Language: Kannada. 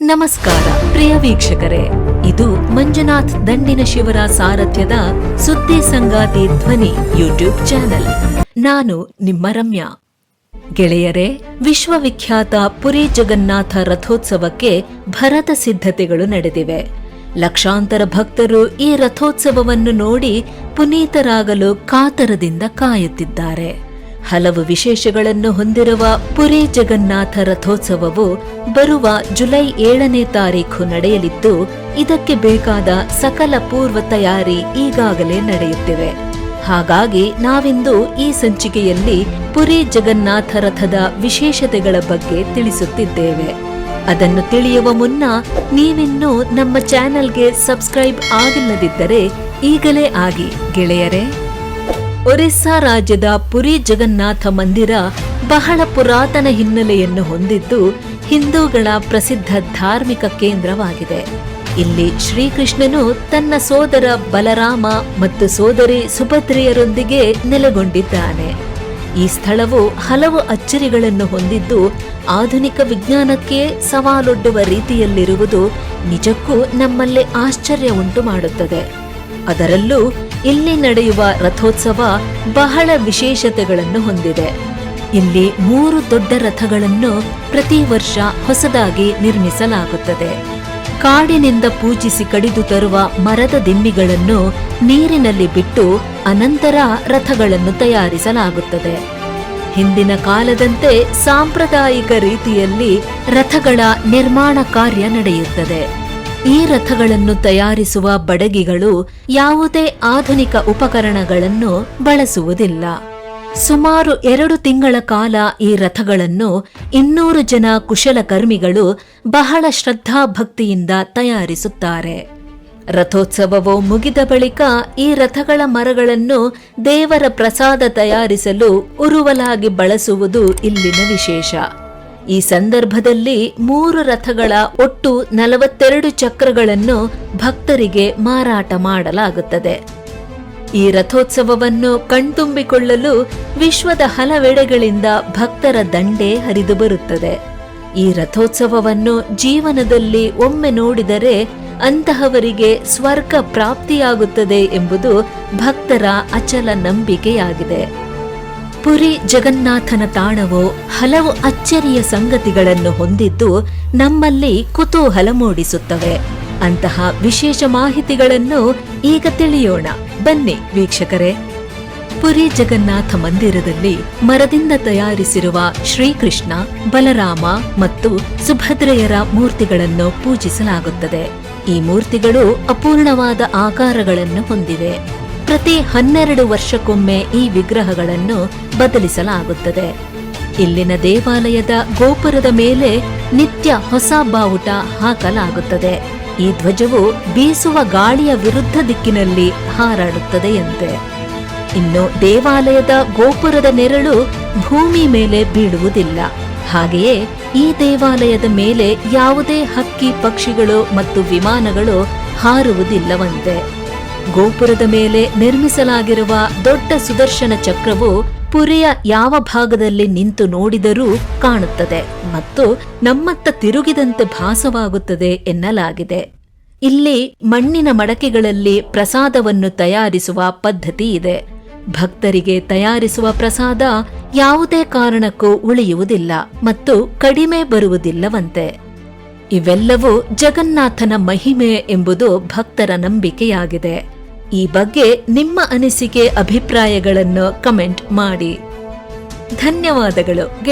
ನಮಸ್ಕಾರ, ಪ್ರಿಯ ವೀಕ್ಷಕರೇ. ಇದು ಮಂಜುನಾಥ್ ದಂಡಿನ ಶಿವರ ಸಾರಥ್ಯದ ಸುದ್ದಿ ಸಂಗಾತಿ ಧ್ವನಿ ಯೂಟ್ಯೂಬ್ ಚಾನೆಲ್. ನಾನು ನಿಮ್ಮ ರಮ್ಯಾ. ಗೆಳೆಯರೇ, ವಿಶ್ವವಿಖ್ಯಾತ ಪುರಿ ಜಗನ್ನಾಥ ರಥೋತ್ಸವಕ್ಕೆ ಭರತ ಸಿದ್ಧತೆಗಳು ನಡೆದಿವೆ. ಲಕ್ಷಾಂತರ ಭಕ್ತರು ಈ ರಥೋತ್ಸವವನ್ನು ನೋಡಿ ಪುನೀತರಾಗಲು ಕಾತರದಿಂದ ಕಾಯುತ್ತಿದ್ದಾರೆ. ಹಲವು ವಿಶೇಷಗಳನ್ನು ಹೊಂದಿರುವ ಪುರಿ ಜಗನ್ನಾಥ ರಥೋತ್ಸವವು ಬರುವ ಜುಲೈ ಏಳನೇ ತಾರೀಖು ನಡೆಯಲಿದ್ದು, ಇದಕ್ಕೆ ಬೇಕಾದ ಸಕಲ ಪೂರ್ವ ತಯಾರಿ ಈಗಾಗಲೇ ನಡೆಯುತ್ತಿವೆ ಹಾಗಾಗಿ ನಾವಿಂದು ಈ ಸಂಚಿಕೆಯಲ್ಲಿ ಪುರಿ ಜಗನ್ನಾಥ ರಥದ ವಿಶೇಷತೆಗಳ ಬಗ್ಗೆ ತಿಳಿಸುತ್ತಿದ್ದೇವೆ. ಅದನ್ನು ತಿಳಿಯುವ ಮುನ್ನ ನೀವಿನ್ನೂ ನಮ್ಮ ಚಾನೆಲ್ಗೆ ಸಬ್ಸ್ಕ್ರೈಬ್ ಆಗಿಲ್ಲದಿದ್ದರೆ ಈಗಲೇ ಆಗಿ. ಗೆಳೆಯರೇ ಒರಿಸ್ಸಾ ರಾಜ್ಯದ ಪುರಿ ಜಗನ್ನಾಥ ಮಂದಿರ ಬಹಳ ಪುರಾತನ ಹಿನ್ನೆಲೆಯನ್ನು ಹೊಂದಿದ್ದು ಹಿಂದೂಗಳ ಪ್ರಸಿದ್ಧ ಧಾರ್ಮಿಕ ಕೇಂದ್ರವಾಗಿದೆ. ಇಲ್ಲಿ ಶ್ರೀಕೃಷ್ಣನು ತನ್ನ ಸೋದರ ಬಲರಾಮ ಮತ್ತು ಸೋದರಿ ಸುಭದ್ರೆಯರೊಂದಿಗೆ ನೆಲೆಗೊಂಡಿದ್ದಾನೆ. ಈ ಸ್ಥಳವು ಹಲವು ಅಚ್ಚರಿಗಳನ್ನು ಹೊಂದಿದ್ದು ಆಧುನಿಕ ವಿಜ್ಞಾನಕ್ಕೆ ಸವಾಲೊಡ್ಡುವ ರೀತಿಯಲ್ಲಿರುವುದು ನಿಜಕ್ಕೂ ನಮ್ಮಲ್ಲಿ ಆಶ್ಚರ್ಯ ಉಂಟು ಮಾಡುತ್ತದೆ ಅದರಲ್ಲೂ ಇಲ್ಲಿ ನಡೆಯುವ ರಥೋತ್ಸವ ಬಹಳ ವಿಶೇಷತೆಗಳನ್ನು ಹೊಂದಿದೆ. ಇಲ್ಲಿ ಮೂರು ದೊಡ್ಡ ರಥಗಳನ್ನು ಪ್ರತಿ ವರ್ಷ ಹೊಸದಾಗಿ ನಿರ್ಮಿಸಲಾಗುತ್ತದೆ. ಕಾಡಿನಿಂದ ಪೂಜಿಸಿ ಕಡಿದು ತರುವ ಮರದ ದಿಮ್ಮಿಗಳನ್ನು ನೀರಿನಲ್ಲಿ ಬಿಟ್ಟು ಅನಂತರ ರಥಗಳನ್ನು ತಯಾರಿಸಲಾಗುತ್ತದೆ. ಹಿಂದಿನ ಕಾಲದಂತೆ ಸಾಂಪ್ರದಾಯಿಕ ರೀತಿಯಲ್ಲಿ ರಥಗಳ ನಿರ್ಮಾಣ ಕಾರ್ಯ ನಡೆಯುತ್ತದೆ. ಈ ರಥಗಳನ್ನು ತಯಾರಿಸುವ ಬಡಗಿಗಳು ಯಾವುದೇ ಆಧುನಿಕ ಉಪಕರಣಗಳನ್ನು ಬಳಸುವುದಿಲ್ಲ. ಸುಮಾರು ಎರಡು ತಿಂಗಳ ಕಾಲ ಈ ರಥಗಳನ್ನು ಇನ್ನೂರು ಜನ ಕುಶಲಕರ್ಮಿಗಳು ಬಹಳ ಶ್ರದ್ಧಾಭಕ್ತಿಯಿಂದ ತಯಾರಿಸುತ್ತಾರೆ. ರಥೋತ್ಸವವು ಮುಗಿದ ಬಳಿಕ ಈ ರಥಗಳ ಮರಗಳನ್ನು ದೇವರ ಪ್ರಸಾದ ತಯಾರಿಸಲು ಉರುವಲಾಗಿ ಬಳಸುವುದು ಇಲ್ಲಿನ ವಿಶೇಷ. ಈ ಸಂದರ್ಭದಲ್ಲಿ ಮೂರು ರಥಗಳ ಒಟ್ಟು ನಲವತ್ತೆರಡು ಚಕ್ರಗಳನ್ನು ಭಕ್ತರಿಗೆ ಮಾರಾಟ ಮಾಡಲಾಗುತ್ತದೆ. ಈ ರಥೋತ್ಸವವನ್ನು ಕಣ್ತುಂಬಿಕೊಳ್ಳಲು ವಿಶ್ವದ ಹಲವೆಡೆಗಳಿಂದ ಭಕ್ತರ ದಂಡೆ ಹರಿದು ಬರುತ್ತದೆ. ಈ ರಥೋತ್ಸವವನ್ನು ಜೀವನದಲ್ಲಿ ಒಮ್ಮೆ ನೋಡಿದರೆ ಅಂತಹವರಿಗೆ ಸ್ವರ್ಗ ಪ್ರಾಪ್ತಿಯಾಗುತ್ತದೆ ಎಂಬುದು ಭಕ್ತರ ಅಚಲ ನಂಬಿಕೆಯಾಗಿದೆ. ಪುರಿ ಜಗನ್ನಾಥನ ತಾಣವು ಹಲವು ಅಚ್ಚರಿಯ ಸಂಗತಿಗಳನ್ನು ಹೊಂದಿದ್ದು ನಮ್ಮಲ್ಲಿ ಕುತೂಹಲ ಮೂಡಿಸುತ್ತವೆ. ಅಂತಹ ವಿಶೇಷ ಮಾಹಿತಿಗಳನ್ನು ಈಗ ತಿಳಿಯೋಣ. ಬನ್ನಿ ವೀಕ್ಷಕರೇ. ಪುರಿ ಜಗನ್ನಾಥ ಮಂದಿರದಲ್ಲಿ ಮರದಿಂದ ತಯಾರಿಸಿರುವ ಶ್ರೀಕೃಷ್ಣ, ಬಲರಾಮ ಮತ್ತು ಸುಭದ್ರೆಯರ ಮೂರ್ತಿಗಳನ್ನು ಪೂಜಿಸಲಾಗುತ್ತದೆ. ಈ ಮೂರ್ತಿಗಳು ಅಪೂರ್ಣವಾದ ಆಕಾರಗಳನ್ನು ಹೊಂದಿವೆ. ಪ್ರತಿ ಹನ್ನೆರಡು ವರ್ಷಕ್ಕೊಮ್ಮೆ ಈ ವಿಗ್ರಹಗಳನ್ನು ಬದಲಿಸಲಾಗುತ್ತದೆ. ಇಲ್ಲಿನ ದೇವಾಲಯದ ಗೋಪುರದ ಮೇಲೆ ನಿತ್ಯ ಹೊಸ ಬಾವುಟ ಹಾಕಲಾಗುತ್ತದೆ. ಈ ಧ್ವಜವು ಬೀಸುವ ಗಾಳಿಯ ವಿರುದ್ಧ ದಿಕ್ಕಿನಲ್ಲಿ ಹಾರಾಡುತ್ತದೆಯಂತೆ ಇನ್ನು ದೇವಾಲಯದ ಗೋಪುರದ ನೆರಳು ಭೂಮಿ ಮೇಲೆ ಬೀಳುವುದಿಲ್ಲ. ಹಾಗೆಯೇ ಈ ದೇವಾಲಯದ ಮೇಲೆ ಯಾವುದೇ ಹಕ್ಕಿ ಪಕ್ಷಿಗಳು ಮತ್ತು ವಿಮಾನಗಳು ಹಾರುವುದಿಲ್ಲವಂತೆ. ಗೋಪುರದ ಮೇಲೆ ನಿರ್ಮಿಸಲಾಗಿರುವ ದೊಡ್ಡ ಸುದರ್ಶನ ಚಕ್ರವು ಪುರಿಯ ಯಾವ ಭಾಗದಲ್ಲಿ ನಿಂತು ನೋಡಿದರೂ ಕಾಣುತ್ತದೆ ಮತ್ತು ನಮ್ಮತ್ತ ತಿರುಗಿದಂತೆ ಭಾಸವಾಗುತ್ತದೆ ಎನ್ನಲಾಗಿದೆ. ಇಲ್ಲಿ ಮಣ್ಣಿನ ಮಡಕೆಗಳಲ್ಲಿ ಪ್ರಸಾದವನ್ನು ತಯಾರಿಸುವ ಪದ್ಧತಿ ಇದೆ. ಭಕ್ತರಿಗೆ ತಯಾರಿಸುವ ಪ್ರಸಾದ ಯಾವುದೇ ಕಾರಣಕ್ಕೂ ಉಳಿಯುವುದಿಲ್ಲ ಮತ್ತು ಕಡಿಮೆ ಬರುವುದಿಲ್ಲವಂತೆ. ಇವೆಲ್ಲವೂ ಜಗನ್ನಾಥನ ಮಹಿಮೆ ಎಂಬುದು ಭಕ್ತರ ನಂಬಿಕೆಯಾಗಿದೆ. ಈ ಬಗ್ಗೆ ನಿಮ್ಮ ಅನಿಸಿಕೆ ಅಭಿಪ್ರಾಯಗಳನ್ನು ಕಮೆಂಟ್ ಮಾಡಿ. ಧನ್ಯವಾದಗಳು.